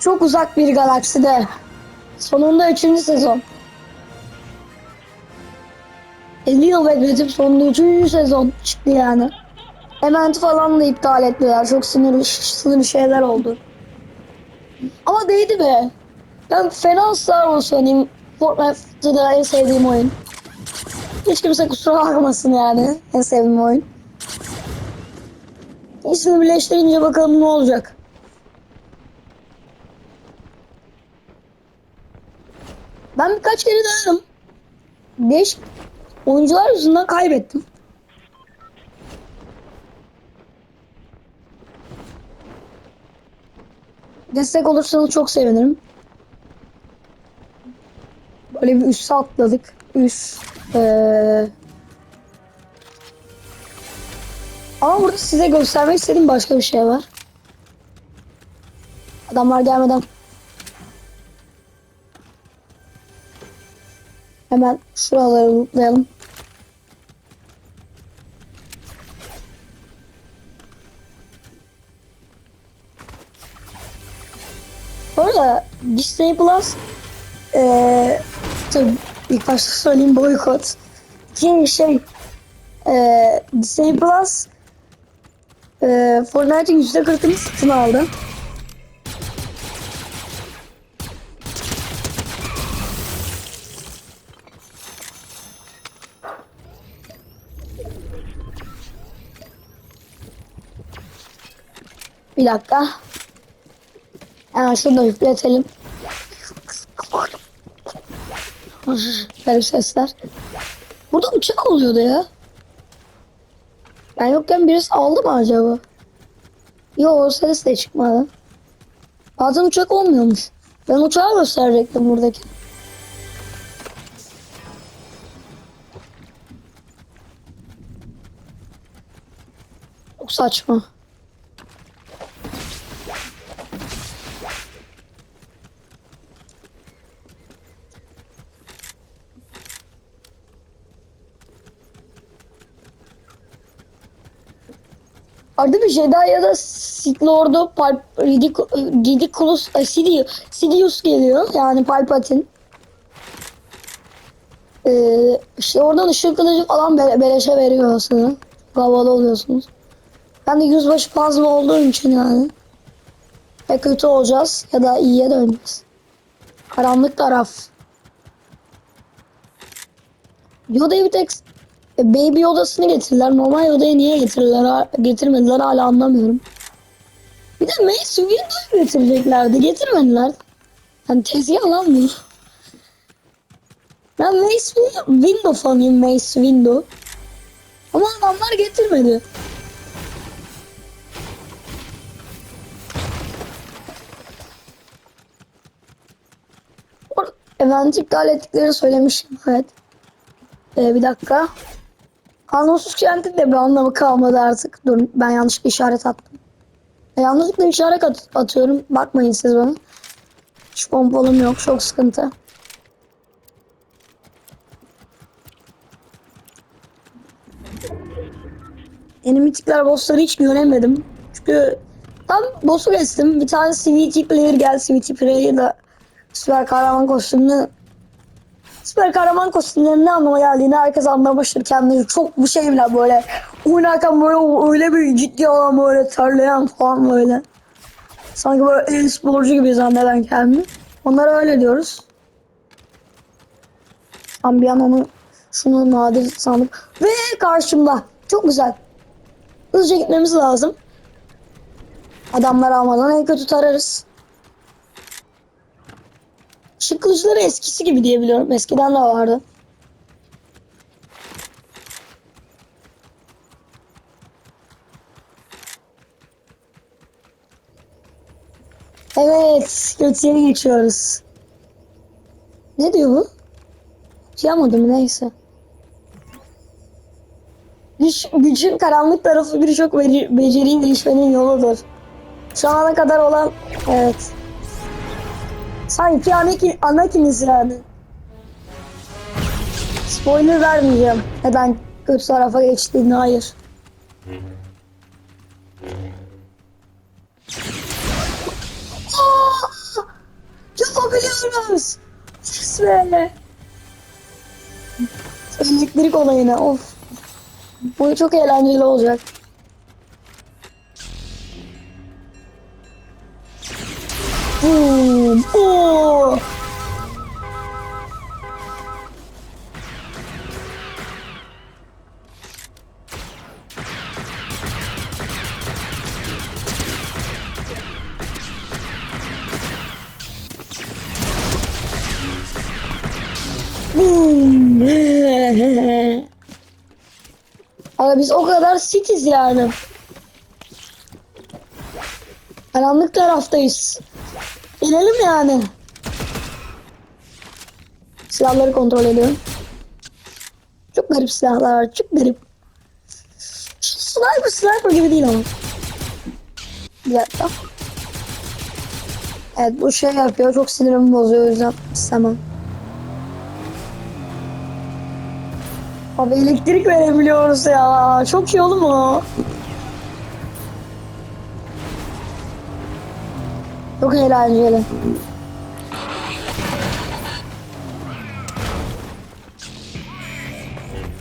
Çok uzak bir galakside. Sonunda üçüncü sezon. 50 yıl bekletip sonunda üçüncü sezon çıktı yani. Event falan da iptal ettiler. Çok sinirli, sinirli şeyler oldu. Ama değdi be. Ben fena Star Wars oynayayım. Fortnite'da en sevdiğim oyun. Hiç kimse kusura bakmasın yani. En sevdiğim oyun. İkisini birleştirince bakalım ne olacak. Ben birkaç kere denedim. Değişik oyuncular yüzünden kaybettim. Destek olursanız çok sevinirim. Böyle bir üste atladık. Üst. Ee... Ama burada size göstermek istediğim başka bir şey var. Adamlar gelmeden hemen şuraları lootlayalım. Bu arada Disney Plus eee tabii ilk başta söyleyeyim boykot. İkinci şey eee Disney Plus eee Fortnite'ın yüzde kırkını satın aldı. Bir dakika. Hemen şunu da yükletelim. Garip sesler. Burada uçak oluyordu ya. Ben yokken birisi aldı mı acaba? Yok ses de çıkmadı. Bazen uçak olmuyormuş. Ben uçağı gösterecektim buradaki. Çok saçma. Arada bir Jedi ya da Sith Lord'u Ridiculous ay, Sidious, Sidious geliyor. Yani Palpatine. Ee, işte oradan ışık kılıcı falan be- beleşe veriyor aslında. Havalı oluyorsunuz. Ben de yüzbaşı fazla olduğum için yani. Ya kötü olacağız ya da iyiye döneceğiz. Karanlık taraf. Yoda'yı bir tek e, Baby Yoda'sını getirdiler. Normal Yoda'yı niye getirdiler, getirmediler hala anlamıyorum. Bir de Mace Windu'yu getireceklerdi. Getirmediler. Yani tezgah bu. Ben Mace Win- Windu fanıyım Mace Windu. Ama adamlar getirmedi. Event iptal ettiklerini söylemişim. Evet. Ee, bir dakika. Anonsuz kentin de bir anlamı kalmadı artık. Dur ben yanlışlıkla işaret attım. E, yanlışlıkla işaret at- atıyorum. Bakmayın siz bana. Hiç pompalım yok. Çok sıkıntı. Enemitikler bossları hiç göremedim. Çünkü tam boss'u kestim. Bir tane CVT player geldi. CVT player da süper kahraman kostümlü Süper kahraman kostümlerinin ne anlama geldiğini herkes anlamıştır kendini. Çok bu şey bile böyle oynarken böyle öyle bir ciddi olan böyle terleyen falan böyle. Sanki böyle el sporcu gibi zanneden kendini. Onlara öyle diyoruz. Ambiyan onu şunu nadir sandım. Ve karşımda. Çok güzel. Hızlıca gitmemiz lazım. Adamlar almadan en kötü tararız. Işık kılıçları eskisi gibi diye biliyorum. Eskiden de vardı. Evet, kötüye geçiyoruz. Ne diyor bu? Okuyamadım neyse. Güç, gücün karanlık tarafı birçok be- beceriyi gelişmenin yoludur. Şu ana kadar olan evet. Sanki Anakin, Anakin'iz yani. Spoiler vermeyeceğim. Neden kötü tarafa geçtiğini hayır. Aa! gidiyoruz. Yes be. Elektrik olayına of. Bu çok eğlenceli olacak. Boom. Oo. Biz o kadar sitiz yani. Karanlık taraftayız. İnelim yani. Silahları kontrol ediyorum. Çok garip silahlar. Çok garip. Sniper sniper gibi değil ama. Bir dakika. Evet bu şey yapıyor. Çok sinirimi bozuyor. O yüzden istemem. Abi elektrik verebiliyoruz ya. Çok iyi oğlum o. Çok eğlenceli.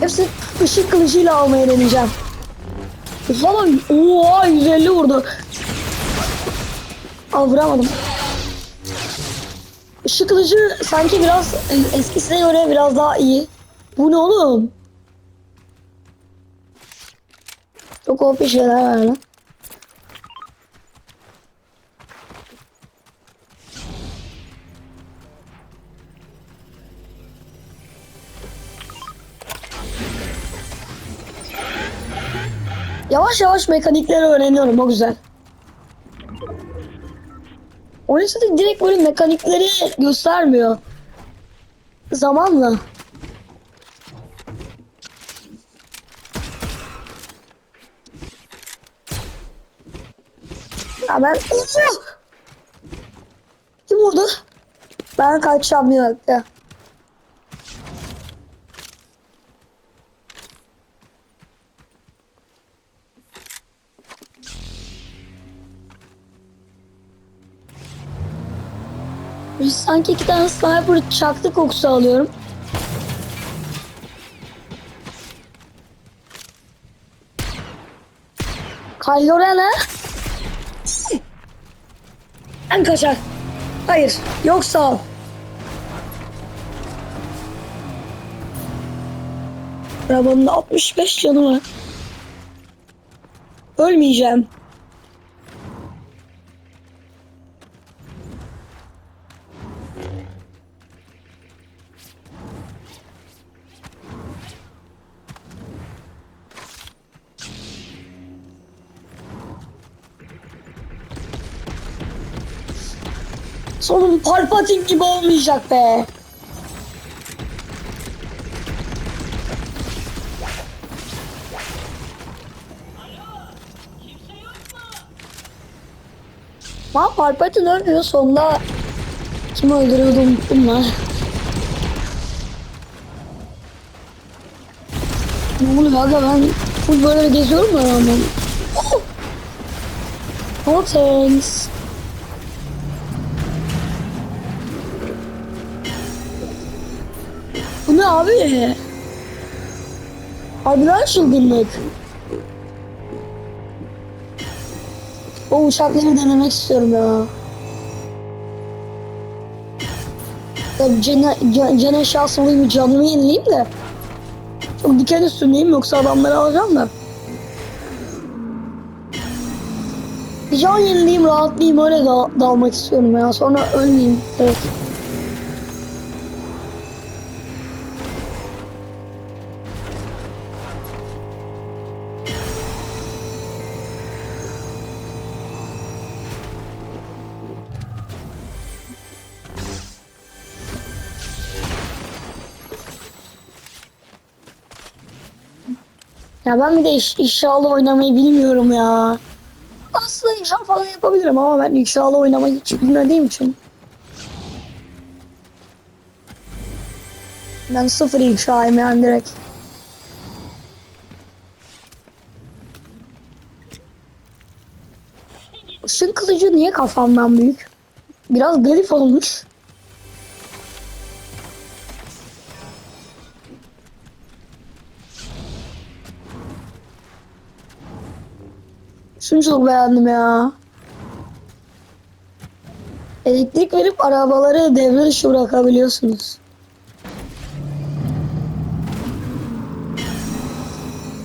Hepsi ışık kılıcıyla almaya deneyeceğim. Oha 150 vurdu. Aa vuramadım. Işık kılıcı sanki biraz eskisine göre biraz daha iyi. Bu ne oğlum? Çok OP şeyler var lan. Yavaş yavaş mekanikleri öğreniyorum o güzel. Oysa da direkt böyle mekanikleri göstermiyor. Zamanla. Ya ben... Kim vurdu? Ben kaçacağım bir dakika. Sanki iki tane sniper çaktı kokusu alıyorum. Kylo Ren ha? Ben kaçar. Hayır. Yok sağ ol. Arabanın da 65 canı var. Ölmeyeceğim. Sonum Palpatine gibi olmayacak be. Lan Palpatine ölmüyor sonunda kim öldürüyordu unuttum lan. Ne oluyor aga ben full böyle geziyorum da rağmen. Oh! Oh thanks. Bu ne abi? Harbiden çılgınlık. O uçakları denemek istiyorum ya. Tabii cene, can, can eşyası olayım canımı yenileyim de. Çok diken üstündeyim yoksa adamları alacağım da. Bir can yenileyim rahatlayayım öyle dal, dalmak istiyorum ya. Sonra ölmeyeyim. Evet. Ya ben bir de iş, oynamayı bilmiyorum ya. Aslında inşaat falan yapabilirim ama ben inşaatlı oynamayı hiç bilmediğim için. Ben sıfır inşaayım yani direkt. Işın kılıcı niye kafamdan büyük? Biraz garip olmuş. Şunu çok beğendim ya. Elektrik verip arabaları devre dışı bırakabiliyorsunuz.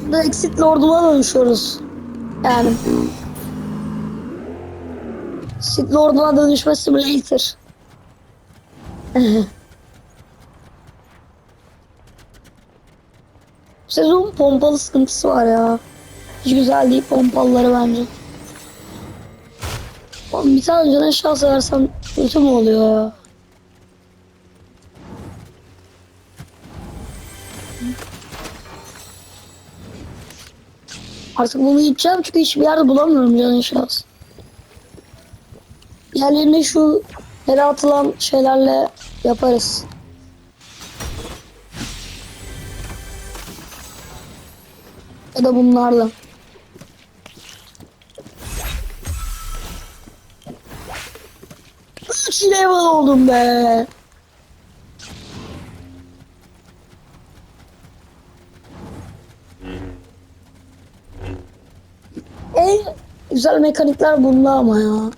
Burada Exit Lord'una dönüşüyoruz. Yani. Exit Lord'una dönüşme simulator. Sezon pompalı sıkıntısı var ya. Hiç güzel değil pompalıları bence. Oğlum bir tane can eşyası versem kötü mü oluyor ya? Artık bunu gideceğim çünkü hiçbir yerde bulamıyorum can eşyası. Yerlerine şu yere atılan şeylerle yaparız. Ya da bunlarla. Üç level oldum be. En güzel mekanikler bunda ama ya.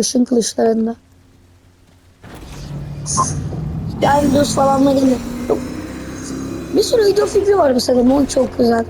Işın kılıçlarında. Yani düz falan da gelir. Bir sürü video fikri var bu sezon. O çok güzel.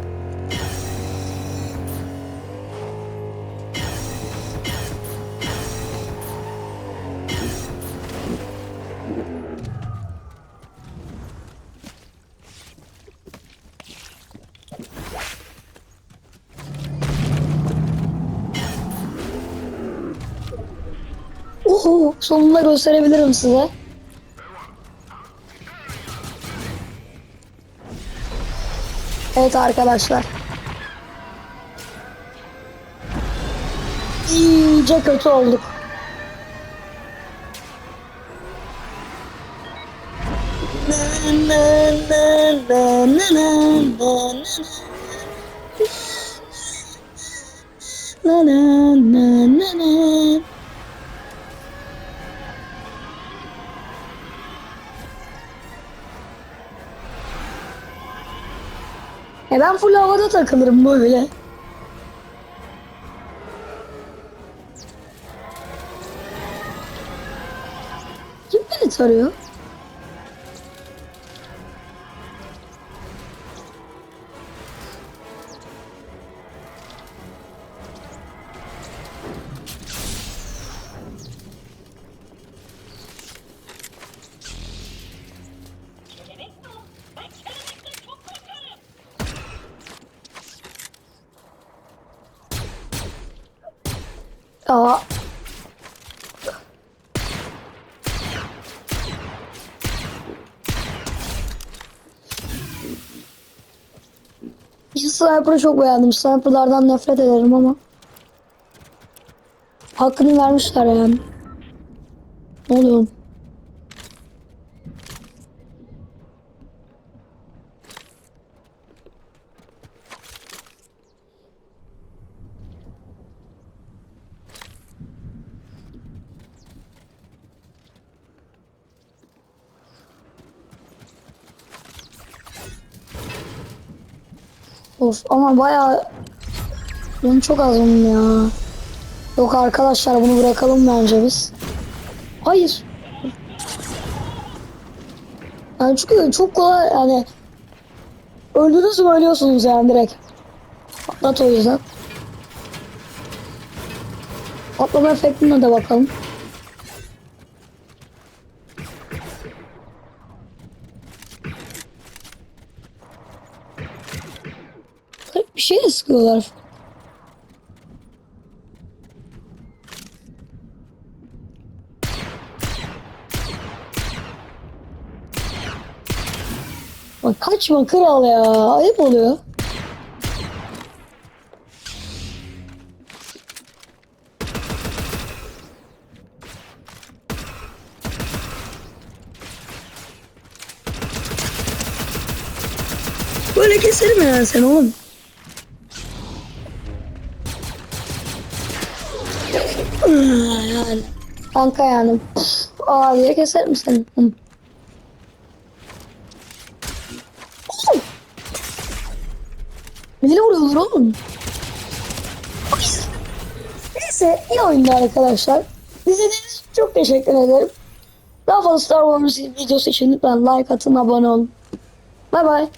Sonunda gösterebilirim size. Evet arkadaşlar. İyice kötü olduk. Na na na na Ya ben full havada takılırım böyle. Kim beni tarıyor? Aa. Sniper'ı çok beğendim. Sniper'lardan nefret ederim ama. Hakkını vermişler yani. Ne oluyor? Of ama bayağı benim çok az bunun ya. Yok arkadaşlar bunu bırakalım bence biz. Hayır. Yani çünkü çok kolay yani öldünüz mü ölüyorsunuz yani direkt. Patlat o yüzden. Patlama efektine de bakalım. Garip bir şey de sıkıyorlar. Bak kaçma kral ya. Ayıp oluyor. Böyle keserim yani sen oğlum. Yani. Kanka yani. Seni. Hı. Oh! Neyle vuruyorlar oğlum? Neyse iyi oyundu arkadaşlar. İzlediğiniz için çok teşekkür ederim. Daha fazla Star Wars videosu için lütfen like atın abone olun. Bay bay.